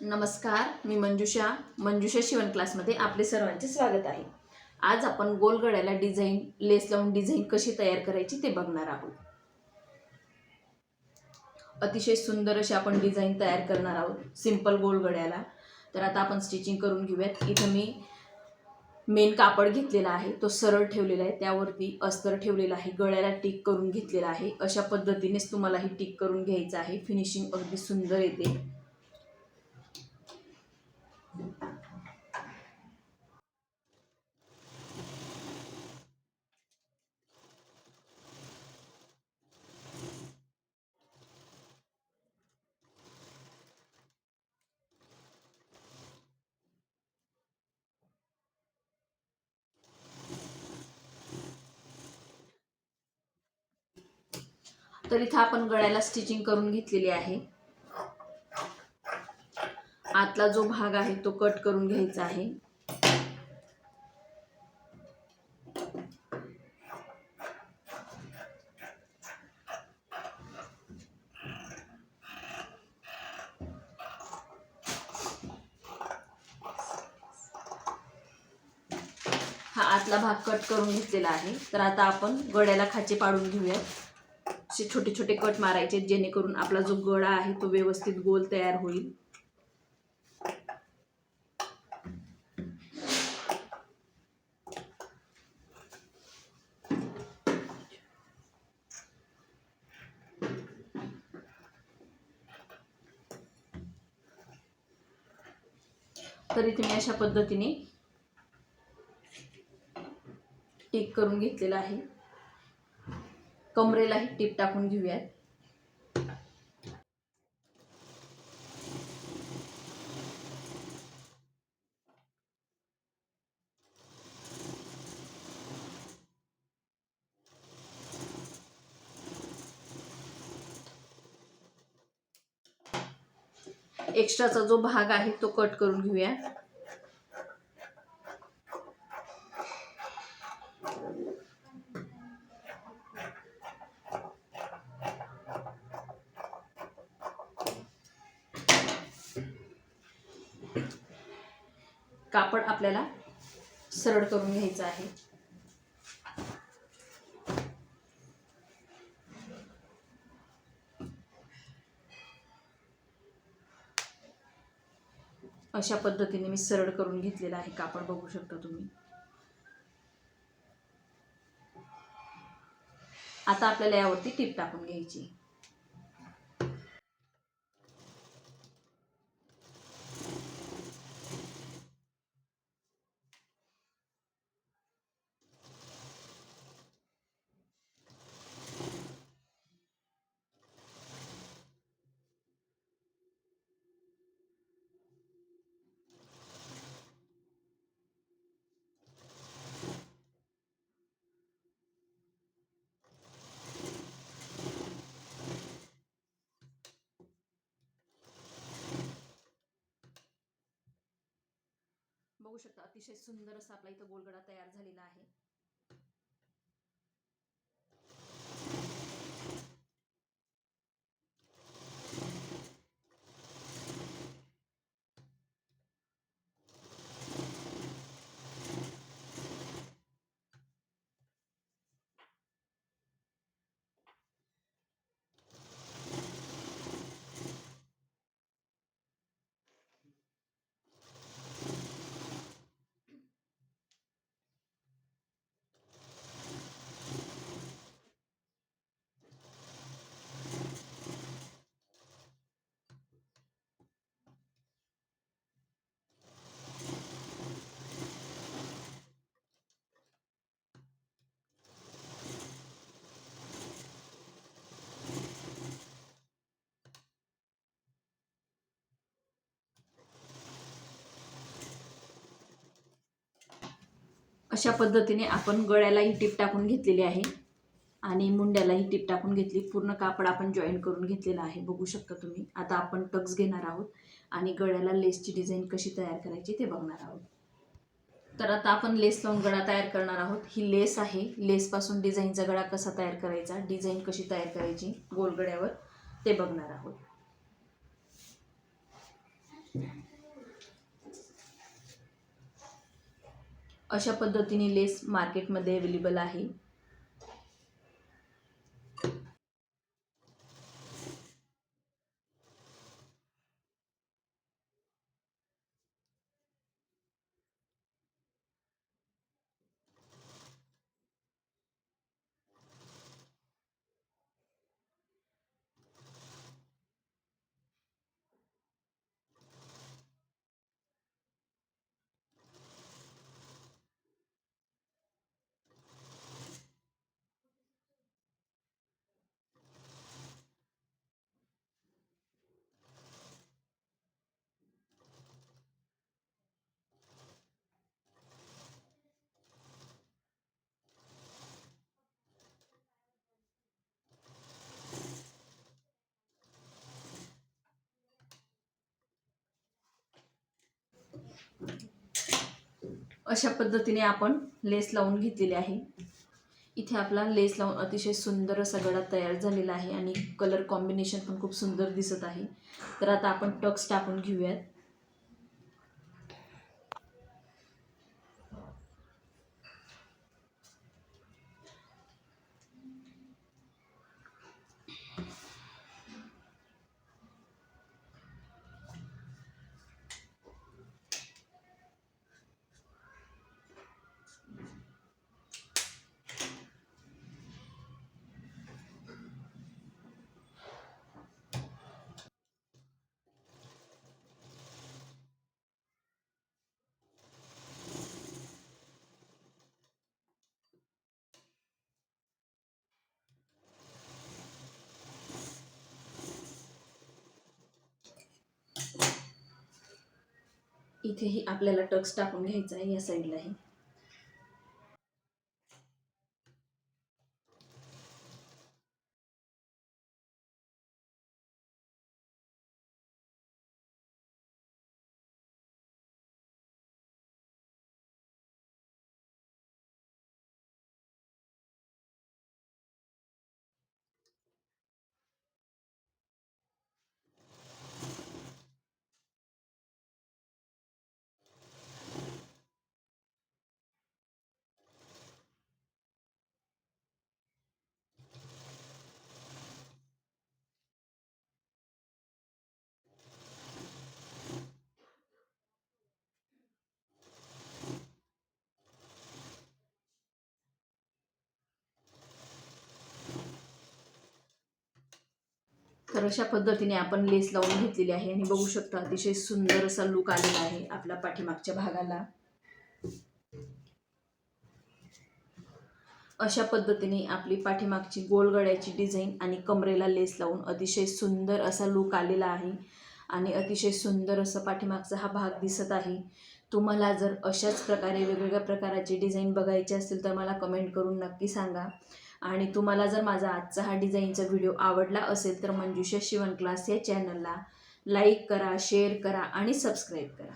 नमस्कार मी मंजुषा. मंजुषा शिवण क्लासमध्ये आपले सर्वांचे स्वागत आहे. आज आपण गोलगड्याला डिझाईन लेस लावून डिझाईन कशी तयार करायची ते बघणार आहोत. अतिशय सुंदर अशी आपण डिझाईन तयार करणार आहोत सिंपल गोलगड्याला तर आता आपण स्टिचिंग करून घेऊयात. इथं मी मेन कापड घेतलेला आहे तो सरळ ठेवलेला आहे त्यावरती अस्तर ठेवलेला आहे गळ्याला टिक करून घेतलेला आहे. अशा पद्धतीनेच तुम्हाला ही टिक करून घ्यायचं आहे. फिनिशिंग अगदी सुंदर येते. तर इथं आपण गळ्याला स्टिचिंग करून घेतलेली आहे. आतला जो भाग आहे तो कट करून घ्यायचा आहे. हा आतला भाग कट करून घेतलेला आहे. तर आता आपण गळ्याला खाचे पाडून घेऊयात. असे छोटे छोटे कट मारायचे जेणेकरून आपला जो गळा आहे तो व्यवस्थित गोल तयार होईल. तरी तुम्ही अशा पद्धतीने टिक करून घेतलेला आहे. कमरेलाही टीप टाकून घेऊयात. एक्स्ट्राचा जो भाग आहे तो कट करून घेऊया. कापड आपल्याला सरळ करून घ्यायचं आहे. अशा पद्धतीने मी सरळ करून घेतलेला आहे कापड बघू शकता तुम्ही. आता आपल्याला यावरती टीप टाकून घ्यायची. बघू शकता. अतिशय सुंदर असा आपला इथं गोलगडा तयार झालेला आहे. अशा पद्धतीने आपण गळ्यालाही टीप टाकून घेतलेली आहे. आणि मुंड्यालाही टीप टाकून घेतली. पूर्ण कापड आपण जॉईन करून घेतलेला आहे. बघू शकता तुम्ही. आता आपण टक्स घेणार आहोत. आणि गळ्याला लेसची डिझाईन कशी तयार करायची ते बघणार आहोत. तर आता आपण लेस लावून गळा तयार करणार आहोत. ही लेस आहे. लेसपासून डिझाईनचा गळा कसा तयार करायचा? डिझाईन कशी तयार करायची? गोलगड्यावर ते बघणार आहोत. अशा पद्धतीने लेस मार्केटमध्ये अवेलेबल आहे. अशा पद्धतीने आपण लेस लावून घेतलेली आहे. इथे आपला लेस लावून अतिशय सुंदर असा गळा तयार झालेला आहे आणि कलर कॉम्बिनेशन पण खूप सुंदर दिसत आहे. तर आता आपण टक्स टाकून घेऊयात. इथेही आपल्याला टक्स टाकून घ्यायचा आहे या साईडलाही. तर अशा पद्धतीने आपण लेस लावून घेतलेली आहे आणि बघू शकता अतिशय सुंदर असा लुक आलेला आहे आपल्या पाठीमागच्या भागाला. अशा पद्धतीने आपली पाठीमागची गोलगड्याची डिझाईन आणि कमरेला लेस लावून अतिशय सुंदर असा लुक आलेला आहे आणि अतिशय सुंदर असं पाठीमागचा हा भाग दिसत आहे. तुम्हाला जर अशाच प्रकारे वेगवेगळ्या प्रकाराची डिझाईन बघायची असेल तर मला कमेंट करून नक्की सांगा. आणि तुम्हाला जर माझा आजचा हा डिझाईनचा व्हिडिओ आवडला असेल तर मंजुषा शिवण क्लास या चॅनलला लाईक करा शेअर करा आणि सबस्क्राईब करा.